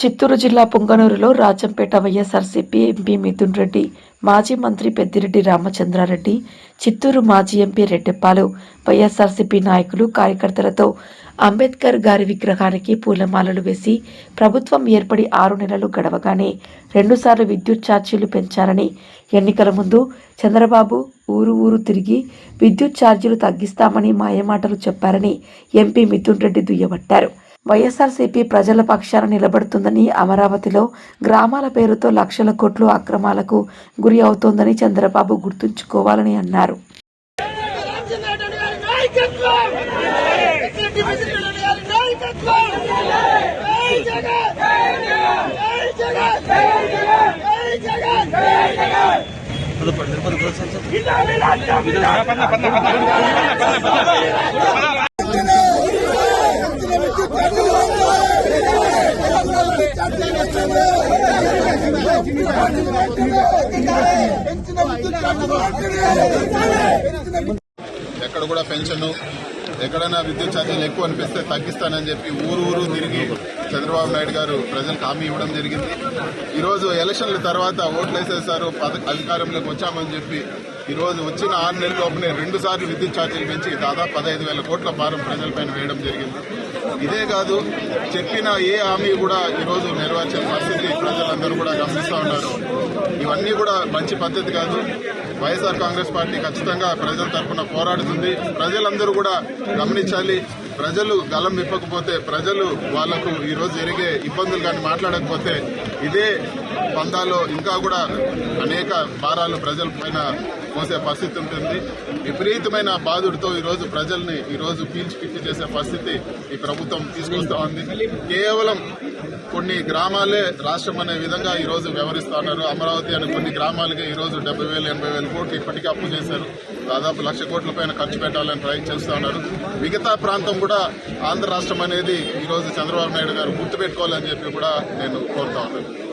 చిత్తూరు జిల్లా పుంగనూరులో Rajampet YSRCP MP Mithun Reddy మాజీ మంత్రి పెద్దిరెడ్డి రామచంద్రారెడ్డి చిత్తూరు మాజీ ఎంపీ రెడ్డెప్పాలు వైఎస్ఆర్సీపీ నాయకులు కార్యకర్తలతో అంబేద్కర్ గారి విగ్రహానికి పూలమాలలు వేసి ప్రభుత్వం ఏర్పడి ఆరు నెలలు గడవగానే రెండుసార్లు విద్యుత్ ఛార్జీలు పెంచారని ఎన్నికల ముందు చంద్రబాబు ఊరు ఊరు తిరిగి విద్యుత్ ఛార్జీలు తగ్గిస్తామని మాయమాటలు చెప్పారని ఎంపీ మిథున్ రెడ్డి దుయ్యబట్టారు. వైఎస్ఆర్సీపీ ప్రజల పక్షాన నిలబడుతుందని అమరావతిలో గ్రామాల పేరుతో లక్షల కోట్లు అక్రమాలకు గురి అవుతోందని చంద్రబాబు గుర్తుంచుకోవాలని అన్నారు. ఎక్కడ కూడా పెన్షన్ ఎక్కడైనా విద్యుత్ ఛార్జీలు ఎక్కువ అనిపిస్తే తగ్గిస్తానని చెప్పి ఊరు ఊరు తిరిగి చంద్రబాబు నాయుడు గారు ప్రజలకు హామీ ఇవ్వడం జరిగింది. ఈరోజు ఎలక్షన్ల తర్వాత ఓట్లు వేసేసారు అధికారంలోకి వచ్చామని చెప్పి ఈరోజు వచ్చిన ఆరు నెలల లోపలే రెండు సార్లు విద్యుత్ ఛార్జీలు పెంచి దాదాపు పదహైదు వేల కోట్ల భారం ప్రజలపైన వేయడం జరిగింది. ఇదే కాదు చెప్పిన ఏ హామీ కూడా ఈరోజు నెరవేర్చిన పరిస్థితి ప్రజలందరూ కూడా గమనిస్తూ ఉన్నారు. ఇవన్నీ కూడా మంచి పద్ధతి కాదు. వైఎస్ఆర్ కాంగ్రెస్ పార్టీ ఖచ్చితంగా ప్రజల తరఫున పోరాడుతుంది. ప్రజలందరూ కూడా గమనించాలి. ప్రజలు గలం విప్పకపోతే ప్రజలు వాళ్ళకు ఈరోజు జరిగే ఇబ్బందులు కానీ మాట్లాడకపోతే ఇదే పందాలో ఇంకా కూడా అనేక భారాలు ప్రజల పైన మోసే పరిస్థితి ఉంటుంది. విపరీతమైన బాధుడితో ఈరోజు ప్రజల్ని ఈరోజు పీల్చి పిచ్చి చేసే పరిస్థితి ఈ ప్రభుత్వం తీసుకొస్తా ఉంది. కేవలం కొన్ని గ్రామాలే రాష్ట్రం అనే విధంగా ఈరోజు వ్యవహరిస్తా ఉన్నారు. అమరావతి అనే కొన్ని గ్రామాలకే ఈరోజు డెబ్బై వేలు ఎనభై వేల కోట్లు ఇప్పటికీ అప్పు చేశారు. దాదాపు లక్ష కోట్ల పైన ఖర్చు పెట్టాలని ట్రై చేస్తూ ఉన్నారు. మిగతా ప్రాంతం కూడా ఆంధ్ర రాష్ట్రం అనేది ఈరోజు చంద్రబాబు నాయుడు గారు గుర్తుపెట్టుకోవాలని చెప్పి కూడా నేను కోరుతా ఉన్నాను.